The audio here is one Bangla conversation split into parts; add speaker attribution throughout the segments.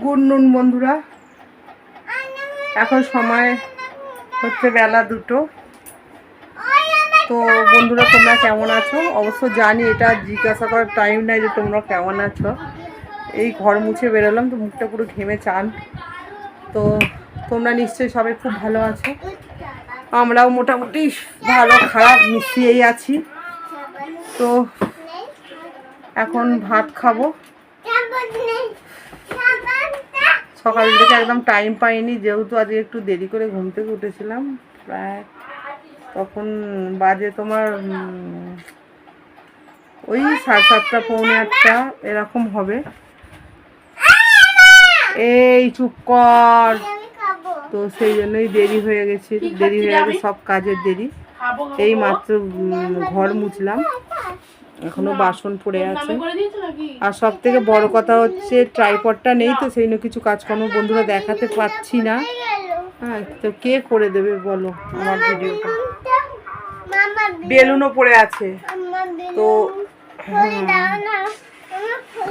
Speaker 1: গুড নুন বন্ধুরা। এখন সময় হচ্ছে বেলা দুটো। তো বন্ধুরা, তোমরা কেমন আছো? অবশ্য জানি এটা জিজ্ঞাসা করার টাইম নাই যে তোমরা কেমন আছো। এই ঘর মুছে বেরোলাম, তো মুখটা পুরো ঘেমে চান। তো তোমরা নিশ্চয়ই সবাই খুব ভালো আছো। আমরাও মোটামুটি ভালো, খারাপ, মিশিয়েই আছি। তো এখন ভাত খাব। সকাল থেকে একদম টাইম পাইনি যেহেতু আজকে একটু দেরি করে ঘুম থেকে উঠেছিলাম প্রায় তখন বাজে তোমার ওই সাড়ে সাতটা পৌনে আটটা এরকম হবে। এই চুপ কর। তো সেই জন্যই দেরি হয়ে গেছে দেরি হয়ে গেছে সব কাজের দেরি। এই মাত্র ঘর মুছলাম। এখনও বাসন পড়ে আছে। আর সব থেকে বড় কথা হচ্ছে ট্রাইপডটা নেই তো সেই কিছু কাজকর্ম বন্ধুরা দেখাতে পাচ্ছি না। হ্যাঁ তো কে করে দেবে বলো আমার ভিডিওটা? বেলুনও পড়ে আছে। তো হুম,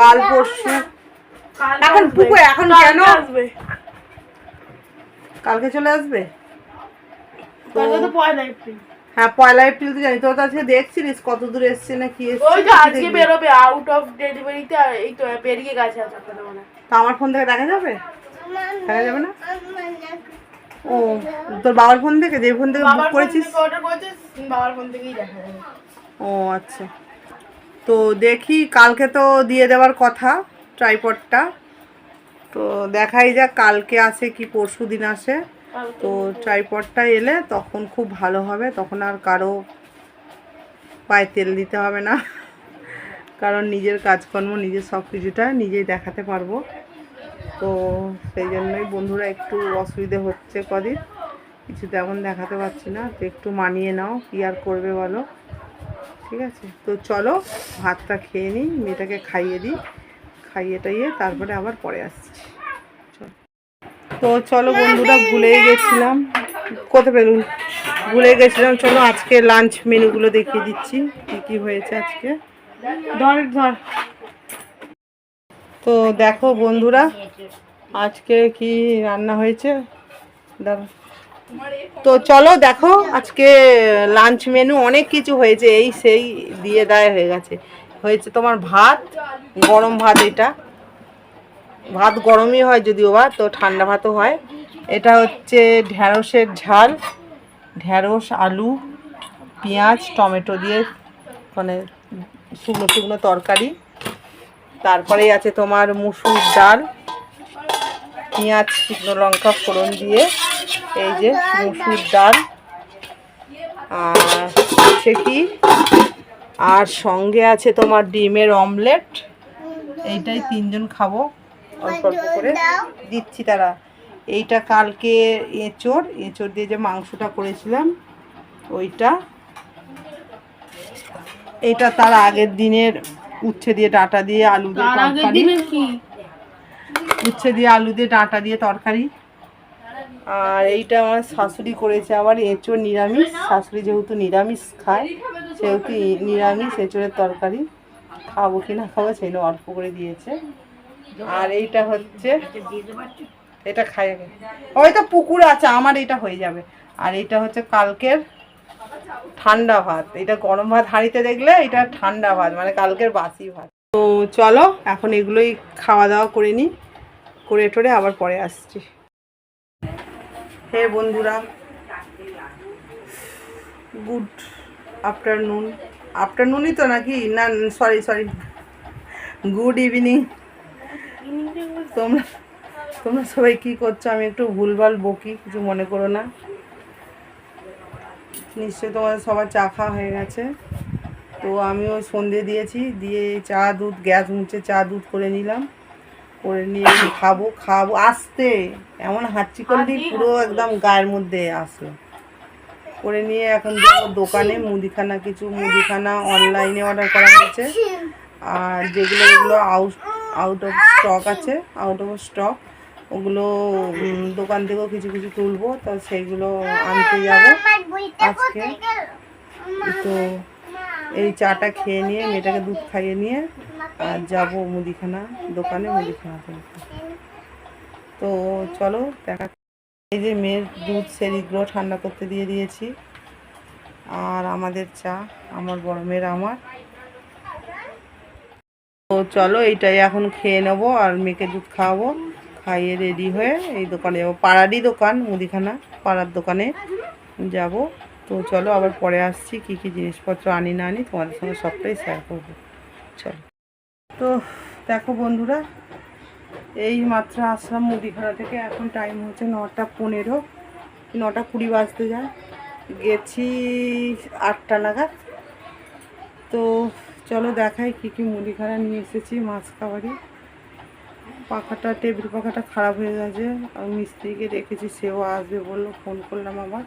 Speaker 1: কাল পরশু এখন পুকু এখন কেন?
Speaker 2: আসবে।
Speaker 1: কালকে চলে আসবে?
Speaker 2: কালকে তো পয়লা এপ্রিল
Speaker 1: হ্যাঁ পয়লা এপ্রিল তো জানি তোর তো আজকে দেখছিলিস কত দূর এসছে না কি এসছে
Speaker 2: ওই তো আজকে বেরোবে আউট অফ ডেলিভারিতে এই তো বেরিয়ে গেছে আজ আপনাদের মনে হয়।
Speaker 1: তা আমার ফোন থেকে দেখা যাবে? দেখা যাবে না? ও তোর বাবার ফোন থেকে? যে ফোন থেকে বুক করেছিস?
Speaker 2: অর্ডার করেছিস বাবার ফোন থেকেই দেখা যাবে।
Speaker 1: ও আচ্ছা। তো দেখি কালকে তো দিয়ে দেওয়ার কথা ট্রাইপডটা তো দেখাই যাক কালকে আসে কি পরশু দিন আসে। তো ট্রাইপডটা এলে তখন খুব ভালো হবে, তখন আর কারও পায়ে তেল দিতে হবে না। কারণ নিজের কাজকর্ম, নিজের সব কিছুটা নিজেই দেখাতে পারব। তো সেই জন্যই বন্ধুরা একটু অসুবিধে হচ্ছে কদিন, কিছু তেমন দেখাতে পারছি না। তো একটু মানিয়ে নাও, কী আর করবে বলো? ঠিক আছে? তো চলো, ভাতটা খেয়ে নিই, মেয়েটাকে খাইয়ে দিই খাইয়ে টাইয়ে তারপরে আবার পরে আসছি। তো চলো বন্ধুরা, ভুলেই গেছিলাম। কোথায় বেলুন ভুলে গেছিলাম, চলো আজকে লাঞ্চ মেনুগুলো দেখিয়ে দিচ্ছি, কী কী হয়েছে আজকে। ধর ধর। তো দেখো বন্ধুরা, আজকে কি রান্না হয়েছে? তো চলো দেখো, আজকে লাঞ্চ মেনু অনেক কিছু হয়েছে, এই সেই দিয়ে দেয় হয়ে গেছে। হয়েছে তোমার ভাত, গরম ভাত এটা। ভাত গরমই হয় যদিও বা, তো ঠান্ডা ভাতও হয়। এটা হচ্ছে ঢ্যাঁড়সের ঝাল, ঢ্যাঁড়স, আলু, পেঁয়াজ, টমেটো দিয়ে মানে শুকনো শুকনো তরকারি। তারপরেই আছে তোমার মুসুর ডাল, পেঁয়াজ, শুকনো লঙ্কা ফোড়ন দিয়ে, এই যে মুসুর ডাল। আর কি? আর সঙ্গে আছে তোমার ডিমের অমলেট, এইটাই তিনজন খাব। অল্প অল্প করে দিচ্ছি তারা। এইটা কালকে এঁচোড় এঁচোড় দিয়ে যে মাংসটা করেছিলাম ওইটা। এইটা তার আগের দিনের উচ্ছে দিয়ে ডাঁটা দিয়ে আলু দিয়ে তরকারি। উচ্ছে দিয়ে আলু দিয়ে ডাঁটা দিয়ে তরকারি। আর এইটা আমার শাশুড়ি করেছে আবার এঁচোড় নিরামিষ। শাশুড়ি যেহেতু নিরামিষ খায় সেহেতু নিরামিষ এঁচোড়ের তরকারি। খাব কি না খাব সেই অল্প করে দিয়েছে। আর এইটা হচ্ছে এটা খাই আগে ওই তো পুকুর আছে, আমার এটা হয়ে যাবে। আর এইটা হচ্ছে কালকের ঠান্ডা ভাত। এটা গরম ভাত হাঁড়িতে দেখলে এটা ঠান্ডা ভাত মানে কালকের বাসি ভাত। তো চলো, এখন এগুলোই খাওয়া দাওয়া করে নিই, করে টোরে আবার পরে আসছি। হে বন্ধুরা, গুড আফটারনুন। আফটারনুনই তো নাকি? না, সরি সরি। Good evening. তোমরা তোমরা সবাই কী করছ? আমি একটু ভুলভাল বকি কিছু মনে করো না। নিশ্চয়ই তোমাদের সবার চা খাওয়া হয়ে গেছে। তো আমিও সন্ধে দিয়েছি দিয়ে চা দুধ গ্যাস মুছে চা দুধ করে নিলাম। করে নিয়ে খাব খাব আসতে! এমন হাঁচি করলি পুরো একদম গায়ের মধ্যে আসলো। করে নিয়ে এখন যাব দোকানে মুদিখানা কিছু মুদিখানা অনলাইনে অর্ডার করা হয়েছে। আর যেগুলো যেগুলো আউট আউট অফ স্টক আছে আউট অফ স্টক ওগুলো দোকান থেকেও কিছু কিছু তুলবো, তা সেইগুলো আনতে যাব আজকে। তো এই চাটা খেয়ে নিয়ে, মেয়েটাকে দুধ খাইয়ে নিয়ে, আর যাব মুদিখানা দোকানে, মুদিখানা তো চলো, দেখা এই যে মেয়ের দুধ সেরিগুলো ঠান্ডা করতে দিয়ে দিয়েছি। আর আমাদের চা, আমার বড় মেয়ের, আমার। তো চলো এইটাই এখন খেয়ে নেব আর মেয়েকে দুধ খাওয়াবো। খাইয়ে রেডি হয়ে এই দোকানে যাব। পাড়ারই দোকান, মুদিখানা, পাড়ার দোকানে যাব। তো চলো আবার পরে আসছি, কি কি জিনিসপত্র আনি না আনি, তোমাদের সঙ্গে সবটাই শেয়ার করব। চলো। তো দেখো বন্ধুরা, এই মাত্র আসলাম মুদিখানা থেকে। এখন টাইম হচ্ছে নটা পনেরো। নটা কুড়ি বাজতে যায়। গেছি আটটা নাগাদ। তো চলো দেখাই কি কি মুদিখানা নিয়ে এসেছি, মাছ খাবারই। পাখাটা, টেবিল পাখাটা খারাপ হয়ে গেছে, আর মিস্ত্রিকে রেখেছি সেও আসবে বলল, ফোন করলাম আবার।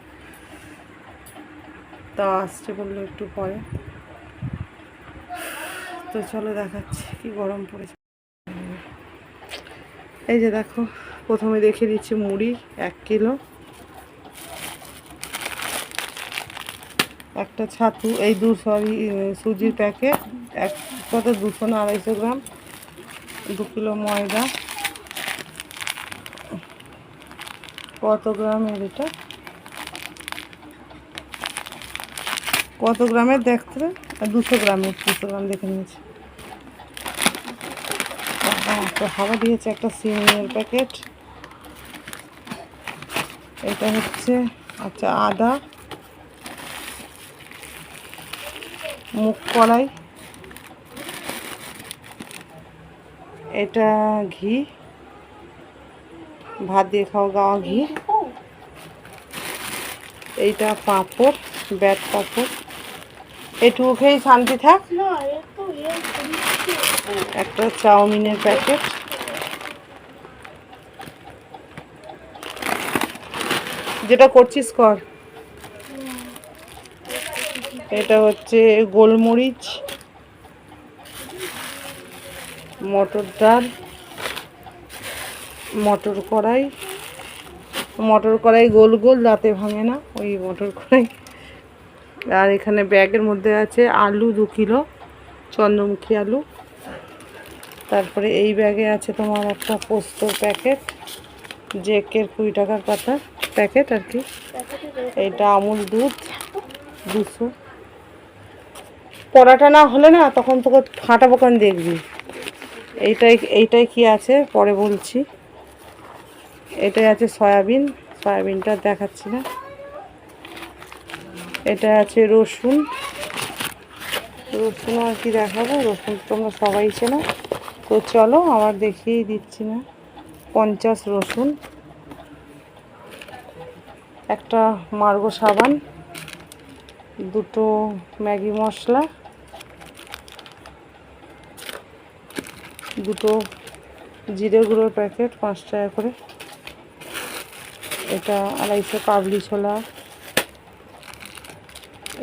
Speaker 1: তা আসছে বলল একটু পরে। তো চলো দেখাচ্ছি কি গরম পড়েছে। এই যে দেখো, প্রথমে দেখে দিচ্ছি মুড়ি, এক কিলো। একটা ছাতু, এই দু সরি সুজির প্যাকেট এক কত দুশো না, আড়াইশো গ্রাম, দু কিলো ময়দা, কত গ্রামের এটা? কত গ্রামের দেখতে? দুশো গ্রামের, দুশো গ্রাম দেখে নিয়েছি। একটা হাওয়া দিয়েছে, একটা সিমের প্যাকেট। এটা হচ্ছে আচ্ছা আদা। মুখ কড়াই এটা ঘি। ভাত দিয়ে খাওয়া গাওয়া ঘি। এইটা পাঁপড়, ব্যাট পাঁপড়। এটুকু খেয়েই শান্তি থাক। একটা চাউমিনের প্যাকেট। যেটা করছিস কর। এটা হচ্ছে গোলমরিচ মটর ডাল মটর কড়াই। মটর কড়াই গোল গোল দাঁতে ভাঙে না ওই মটর কড়াই। আর এখানে ব্যাগের মধ্যে আছে আলু দু কিলো চন্দ্রমুখী আলু। তারপরে এই ব্যাগে আছে তোমার একটা পোস্তর প্যাকেট জেকের কুড়ি টাকার পাতা প্যাকেট আর কি। এইটা আমুল দুধ দুশো। পরাটা না হলে না তখন তোকে ফাটাবো কেন দেখবি? এইটাই এইটাই কি আছে? পরে বলছি। এটাই আছে সয়াবিন। সয়াবিনটা দেখাচ্ছি না। এটা আছে রসুন। রসুন আর কি দেখাবো? রসুন তোমরা সবাই চেনো। তো চলো আমার দেখিয়েই দিচ্ছি না। পঞ্চাশ রসুন। একটা মার্গো সাবান। দুটো ম্যাগি মশলা। দুটো জিরে গুঁড়োর প্যাকেট পাঁচ টাকা করে। এটা আড়াইশো কাবলি ছোলা।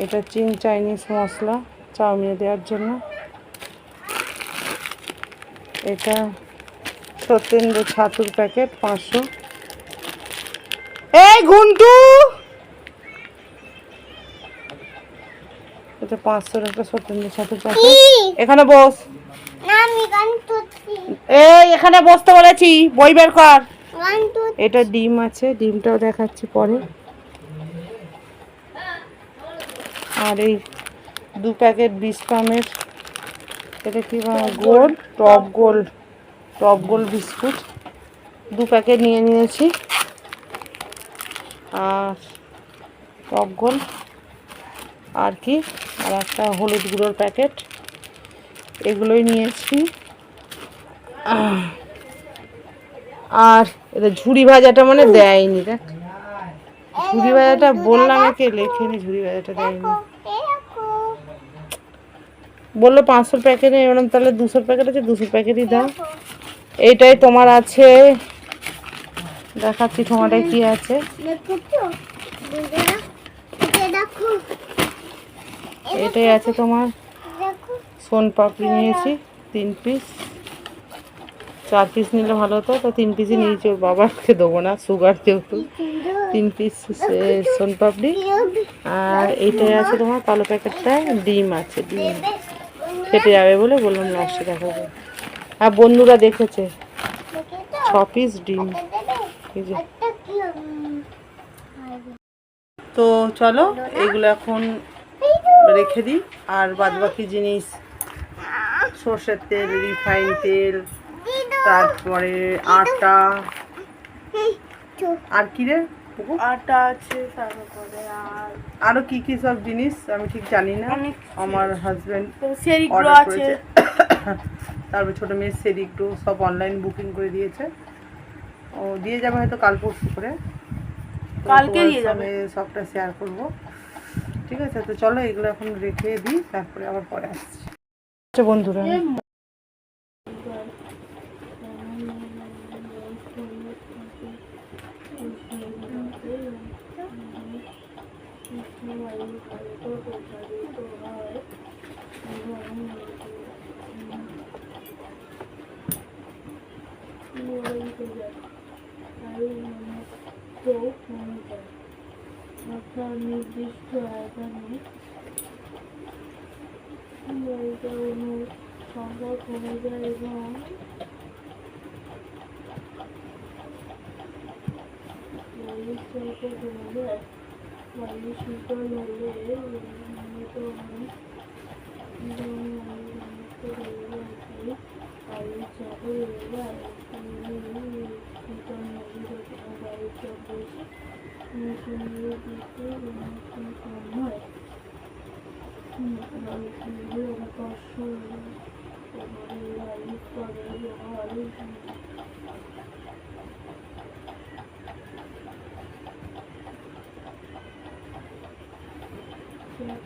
Speaker 1: এটা চিং চাইনিজ মশলা চাউমিনে দেওয়ার জন্য। এটা সত্যেন্দ্র ছাতুর প্যাকেট পাঁচশো। এই ঘুন্টু! এটা পাঁচশোর একটা সত্যেন্দ্র ছাতুর প্যাকেট। এখানে বস। এই এখানে বসতে বলেছি বই বের কর। এটা ডিম আছে ডিমটাও দেখাচ্ছি পরে। আর এই দু প্যাকেট বিশ্রামের এটা কি? গোল? টপ গোল। টপ গোল বিস্কুট। দু প্যাকেট নিয়ে নিয়েছি। আর টপ গোল। আর কি? আর একটা হলুদ গুঁড়োর প্যাকেট। এগুলোই নিয়েছি। আর এটা ঝুড়ি ভাজাটা মানে দেয়নি দেখ। ঝুড়ি ভাজাটা বললাম একে লেখেনি ঝুড়ি ভাজাটা দেয়নি। বলল পাঁচশো প্যাকেট নেই এরকম তাহলে দুশো প্যাকেট আছে দুশো প্যাকেটই দাও। এইটাই তোমার আছে। দেখাচ্ছি তোমারটায় কি আছে। এটাই আছে তোমার। সোন পাপড়ি নিয়েছি তিন পিস চার পিস নিলে ভালো হতো, তো তিন পিসই নিয়েছি ওর বাবাকে দেবো না সুগার যেহেতু। তিন পিস সোন পাপড়ি। আর এইটাই আছে তোমার কালো প্যাকেটটা, ডিম আছে, ডিম। খেতে যাবে বলে বললাম লাস্টে দেখাবো আর বন্ধুরা দেখেছে, ছ পিস ডিম। তো চলো, এগুলো এখন রেখে দিই। আর বাদ বাকি জিনিস, সর্ষের তেল, রিফাইন তেল তারপরে আটা। আর কি রে
Speaker 2: আটা আছে তারপরে আর
Speaker 1: আরও কি কি সব জিনিস? আমি ঠিক জানি না। আমার হাজবেন্ড
Speaker 2: সেরিগুলো
Speaker 1: অর্ডার
Speaker 2: আছে।
Speaker 1: তারপর ছোটো মেয়ের সেদিকটু সব অনলাইন বুকিং করে দিয়েছে। ও দিয়ে যাবে হয়তো কাল পরশু করে।
Speaker 2: কালকে দিয়ে যাবে।
Speaker 1: সবটা শেয়ার করব। ঠিক আছে তো চলো এগুলো এখন রেখে দিই তারপরে আবার পরে আসছি। আচ্ছা বন্ধুরা
Speaker 2: নির্দিষ্ট আয়তনে বায়ুটা অনু সংখ্যা কমে যায় এবং কমে যায় বায়ু শীতল হলে নির্মিত হয় এবং বায়ুর ঘনত্ব বেড়ে যায় বায়ুর চাপও বেড়ে যায় শীতল নদী যখন বায়ুর চাপ বেশি মৌসুমীর দিকে মৌসুম কম হয় বায়ুর আকর্ষণ বায়ু স্তরে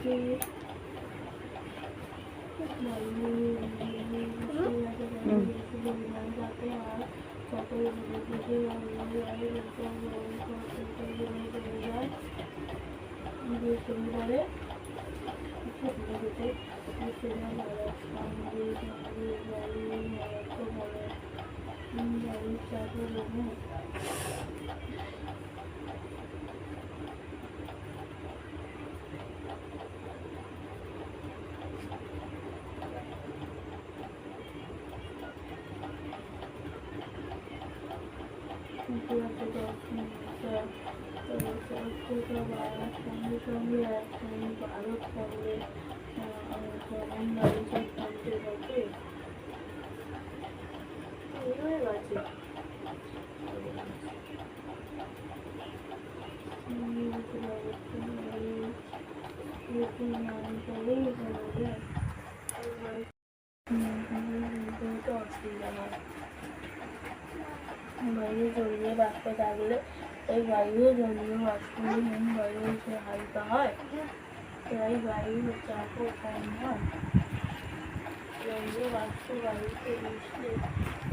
Speaker 2: বায়ু পরিবারে সঙ্গে সঙ্গে এখন ভারত করলে কেমন বাড়িতে থাকতে হবে হয়ে গেছে বাইরে জড়িয়ে রাখতে থাকলে এই বায়ু জলীয় বাষ্পীভবন বায়ু যে হালকা হয় তাই বায়ুর চাপও কম হয় জলীয় বাষ্প বায়ুতে মিশলে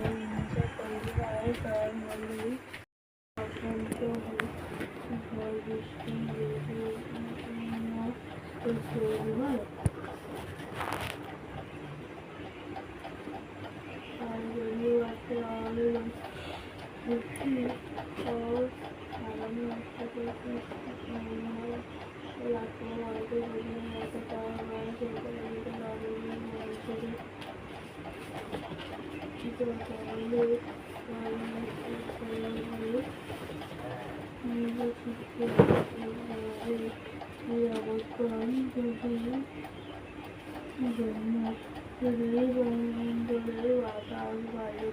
Speaker 2: এই নিচে তৈরি বৃষ্টি তৈরি হয় আর জলীয় বাষ্পের আড়ালে বৃষ্টি ও সামান্য একটা করে রাখতে বাড়িতে যদি রাখতে পাওয়া হয় সেটা বাড়িতে বাড়িতে মানুষের চিত্র করলে নিজে শিখতে এই অবস্থান যদি জন্য যদি বায়ুমণ্ডলের বাতাস বাইরের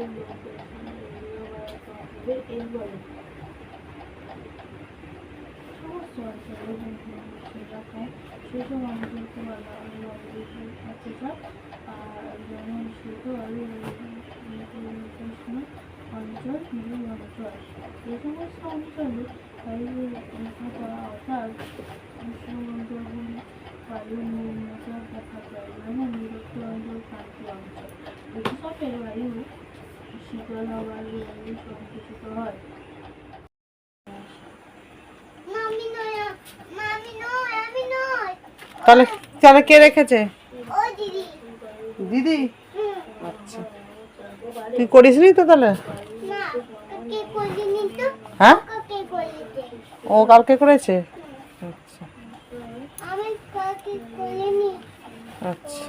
Speaker 2: Gracias. বলা হয় মন্দিরের কাছে হয়
Speaker 1: তাহলে তাহলে কে রেখেছে?
Speaker 3: দিদি?
Speaker 1: আচ্ছা। তুই তাহলে
Speaker 3: না তো
Speaker 1: হ্যাঁ? ও কালকে করেছে? আচ্ছা। আচ্ছা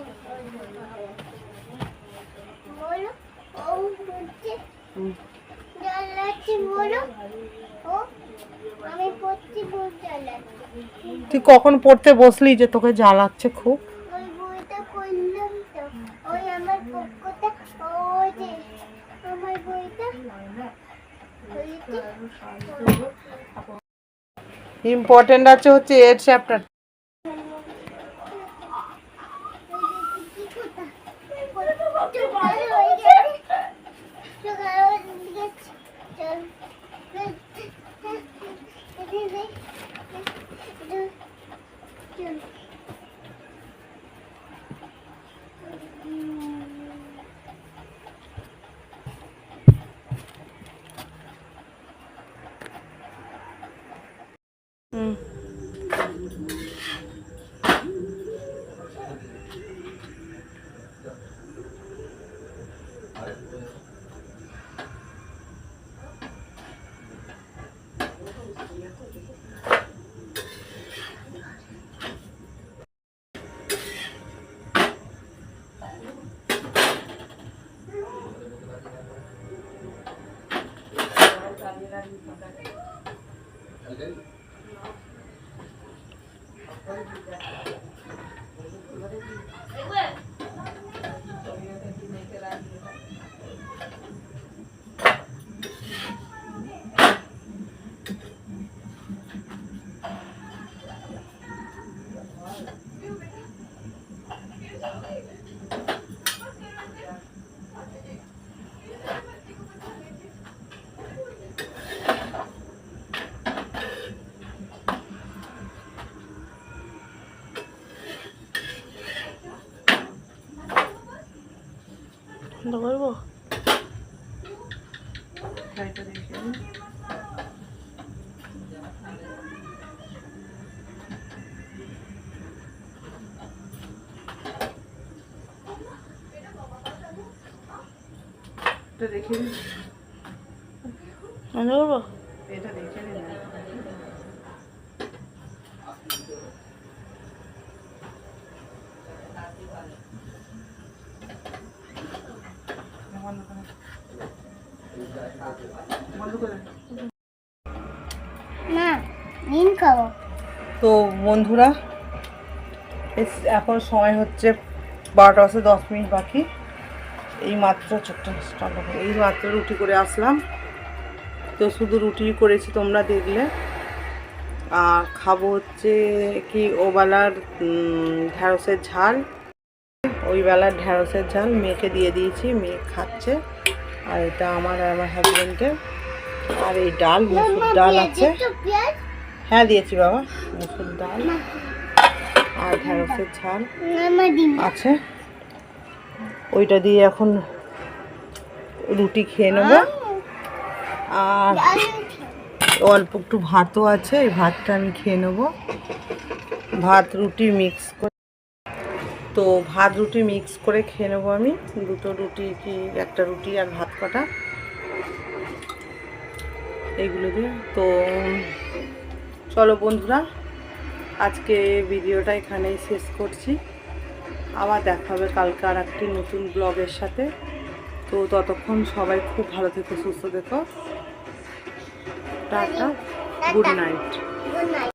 Speaker 3: বলো ও হচ্ছে জ্বালাচ্ছি বলো ও আমি পড়ছি বই জ্বালাচ্ছি
Speaker 1: তুই কখন পড়তে বসলি যে তোকে জ্বালাচ্ছে খুব? ইম্পর্টেন্ট আছে হচ্ছে এর চ্যাপ্টার
Speaker 2: করব
Speaker 1: এটা দেখে
Speaker 2: বন্ধ করব
Speaker 1: এটা দেখে নিন বন্ধ করে
Speaker 3: না নিন খাব
Speaker 1: তো বন্ধুরা এখন সময় হচ্ছে বারোটা বাজে দশ মিনিট বাকি। এই মাত্র চোখটা এই মাত্র রুটি করে আসলাম। তো শুধু রুটি করেছি তোমরা দেখলে। আর খাব হচ্ছে কি ওবেলার ঢ্যাঁড়সের ঝাল। ওই বেলার ঢ্যাঁড়সের ঝাল মেয়েকে দিয়ে দিয়েছি, মেয়ে খাচ্ছে। আর এটা আমার আর আমার হাজব্যান্ডের আর এই ডাল, মুসুর ডাল আছে। হ্যাঁ দিয়েছি বাবা। মুসুর ডাল আর ঢ্যাঁড়সের ঝাল আছে। ওইটা দিয়ে এখন রুটি খেয়ে নেব। আর অল্প একটু ভাতও আছে এই ভাতটা আমি খেয়ে নেব। ভাত রুটি মিক্স করে তো ভাত রুটি মিক্স করে খেয়ে নেব আমি। দুটো রুটি কি একটা রুটি আর ভাত কটা। এইগুলো দিয়ে। তো চলো বন্ধুরা আজকে ভিডিওটা এখানেই শেষ করছি। আবার দেখা হবে কালকে আর একটি নতুন ব্লগের সাথে। তো ততক্ষণ সবাই খুব ভালো থেকো সুস্থ থেকো। Tata good night.
Speaker 3: Good night